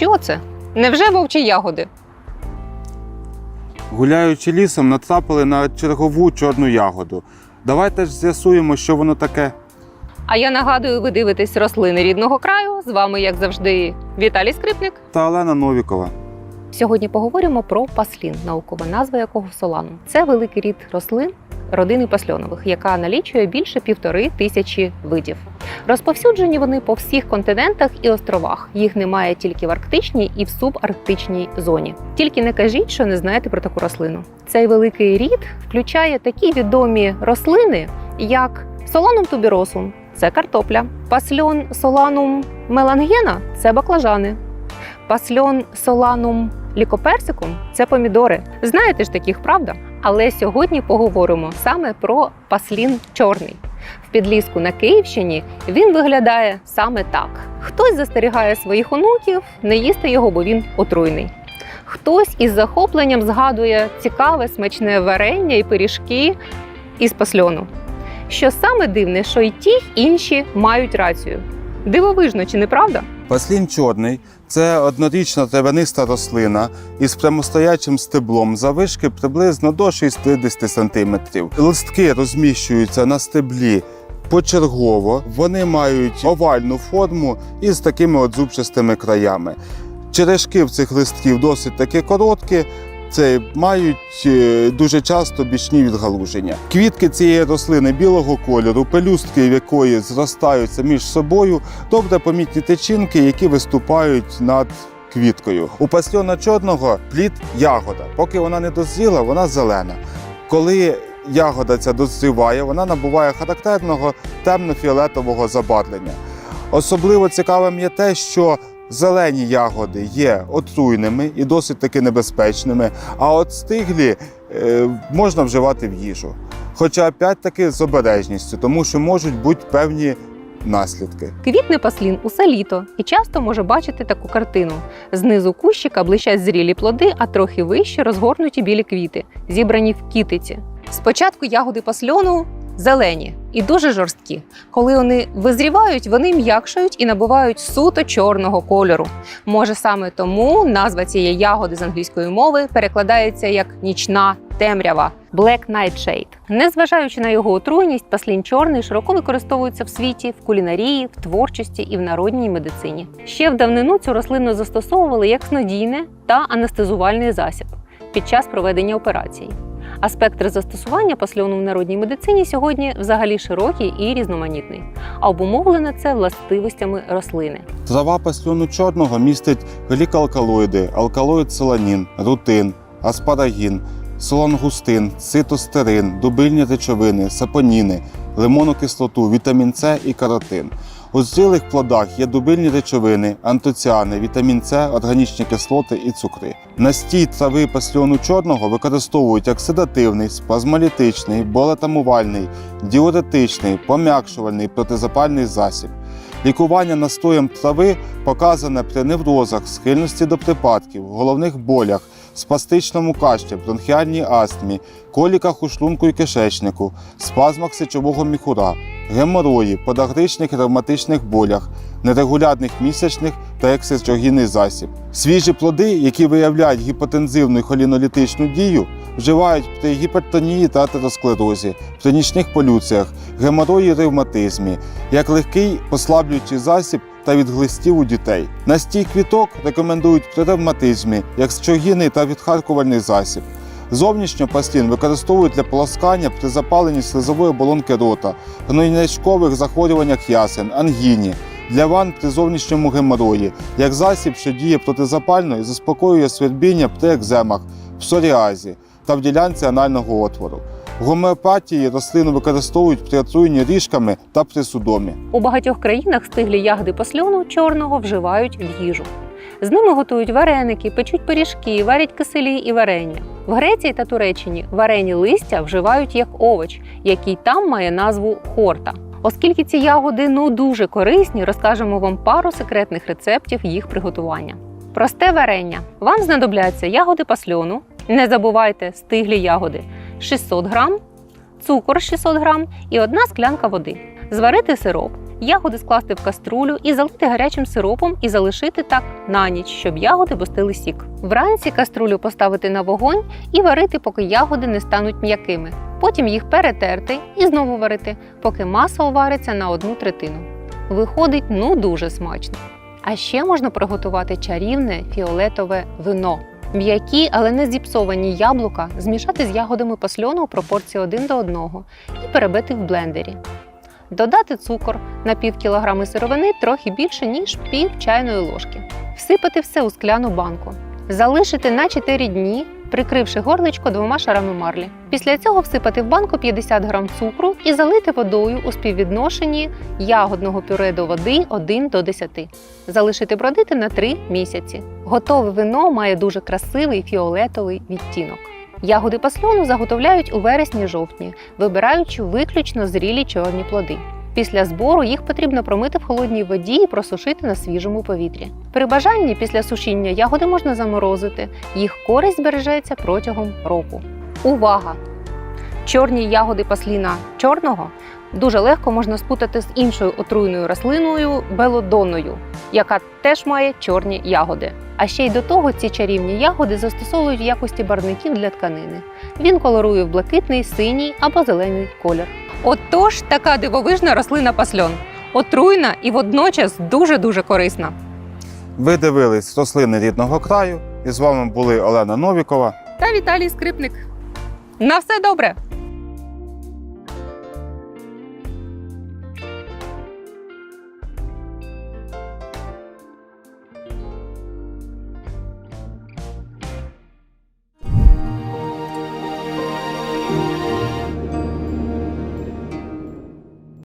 Що це? Невже вовчі ягоди? Гуляючи лісом, натрапили на чергову чорну ягоду. Давайте ж з'ясуємо, що воно таке. А я нагадую, ви дивитесь рослини рідного краю. З вами, як завжди, Віталій Скрипник. Та Олена Новікова. Сьогодні поговоримо про паслін, наукова назва якого соланум. Це великий рід рослин родини пасльонових, яка налічує більше півтори тисячі видів. Розповсюджені вони по всіх континентах і островах. Їх немає тільки в арктичній і в субарктичній зоні. Тільки не кажіть, що не знаєте про таку рослину. Цей великий рід включає такі відомі рослини, як соланум тубіросум це картопля, пасльон соланум мелангена це баклажани, пасльон соланум лікоперсикум це помідори. Знаєте ж таких, правда? Але сьогодні поговоримо саме про паслін чорний. В підліску на Київщині він виглядає саме так: хтось застерігає своїх онуків не їсти його, бо він отруйний. Хтось із захопленням згадує цікаве смачне варення і пиріжки із пасльону. Що саме дивне, що й ті, інші мають рацію. Дивовижно, чи не правда? Паслін чорний це однорічна травяниста рослина із прямостоячим стеблом завишки приблизно до 60 см. Листки розміщуються на стеблі почергово. Вони мають овальну форму із такими от зубчастими краями. Черешки в цих листків досить таки короткі. Це мають е, дуже часто бічні відгалуження. Квітки цієї рослини білого кольору, пелюстки якої зростаються між собою, добре помітні тичинки, які виступають над квіткою. У пасльона чорного плід ягода. Поки вона не дозріла, вона зелена. Коли ягода ця дозріває, вона набуває характерного темно-фіолетового забарвлення. Особливо цікавим є те, що зелені ягоди є отруйними і досить таки небезпечними, а от стиглі е, можна вживати в їжу. Хоча опять-таки з обережністю, тому що можуть бути певні наслідки. Квітне паслін усе літо і часто може бачити таку картину. Знизу кущика блищать зрілі плоди, а трохи вище розгорнуті білі квіти, зібрані в кітиці. Спочатку ягоди пасльону зелені і дуже жорсткі. Коли вони визрівають, вони м'якшають і набувають суто чорного кольору. Може саме тому назва цієї ягоди з англійської мови перекладається як нічна темрява Black Nightshade. Незважаючи на його отруйність, паслін чорний широко використовується в світі в кулінарії, в творчості і в народній медицині. Ще в давнину цю рослину застосовували як снодійне та анестезувальний засіб під час проведення операцій. А спектр застосування пасльону в народній медицині сьогодні взагалі широкий і різноманітний, а обумовлене це властивостями рослини. Трава пасльону чорного містить глікалкалоїди, алкалоїд селанін, рутин, аспарагін, солангустин, цитостерин, дубильні речовини, сапоніни, лимонну кислоту, вітамін С і каротин. У зрілих плодах є дубильні речовини, антоціани, вітамін С, органічні кислоти і цукри. Настій трави пасльону чорного використовують як седативний, спазмолітичний, болетамувальний, діуретичний, пом'якшувальний, протизапальний засіб. Лікування настоєм трави показане при неврозах, схильності до припадків, головних болях, спастичному кашті, бронхіальній астмі, коліках у шлунку і кишечнику, спазмах сечового міхура, геморої, подагричних і ревматичних болях, нерегулярних місячних та ексестрогінний засіб. Свіжі плоди, які виявляють гіпотензивну і холінолітичну дію, вживають при гіпертонії та атеросклерозі, при нічних полюціях, геморої ревматизмі, як легкий послаблюючий засіб та від глистів у дітей. Настій квіток рекомендують при ревматизмі, як строгінний та відхаркувальний засіб. Зовнішньо пастін використовують для полоскання при запаленні слизової оболонки рота, гнойничкових захворюваннях ясен, ангіні, для ван при зовнішньому геморої, як засіб, що діє протизапально і заспокоює свербіння при екземах, псоріазі та в ділянці анального отвору. В гомеопатії рослину використовують при отруєнні ріжками та при судомі. У багатьох країнах стиглі ягоди пасльону чорного вживають в їжу. З ними готують вареники, печуть пиріжки, варять киселі і варення. В Греції та Туреччині варені листя вживають як овоч, який там має назву хорта. Оскільки ці ягоди ну дуже корисні, розкажемо вам пару секретних рецептів їх приготування. Просте варення. Вам знадобляться ягоди пасльону. Не забувайте стиглі ягоди 600 грам, цукор 600 грам і одна склянка води. Зварити сироп, Ягоди скласти в каструлю і залити гарячим сиропом і залишити так на ніч, щоб ягоди пустили сік. Вранці каструлю поставити на вогонь і варити, поки ягоди не стануть м'якими. Потім їх перетерти і знову варити, поки маса увариться на одну третину. Виходить ну дуже смачно. А ще можна приготувати чарівне фіолетове вино. М'які, але не зіпсовані яблука змішати з ягодами посльону у пропорції 1 до 1 і перебити в блендері. Додати цукор на пів кілограми сировини трохи більше, ніж пів чайної ложки. Всипати все у скляну банку. Залишити на 4 дні, прикривши горличко двома шарами марлі. Після цього всипати в банку 50 грам цукру і залити водою у співвідношенні ягодного пюре до води 1 до 10. Залишити бродити на 3 місяці. Готове вино має дуже красивий фіолетовий відтінок. Ягоди пасльону заготовляють у вересні-жовтні, вибираючи виключно зрілі чорні плоди. Після збору їх потрібно промити в холодній воді і просушити на свіжому повітрі. При бажанні після сушіння ягоди можна заморозити. Їх користь збережеться протягом року. Увага! Чорні ягоди пасліна чорного дуже легко можна спутати з іншою отруйною рослиною белодонною, яка теж має чорні ягоди. А ще й до того ці чарівні ягоди застосовують в якості барвників для тканини. Він колорує в блакитний, синій або зелений колір. Отож, така дивовижна рослина пасльон. Отруйна і водночас дуже-дуже корисна. Ви дивились рослини рідного краю, і з вами були Олена Новікова. Та Віталій Скрипник. На все добре!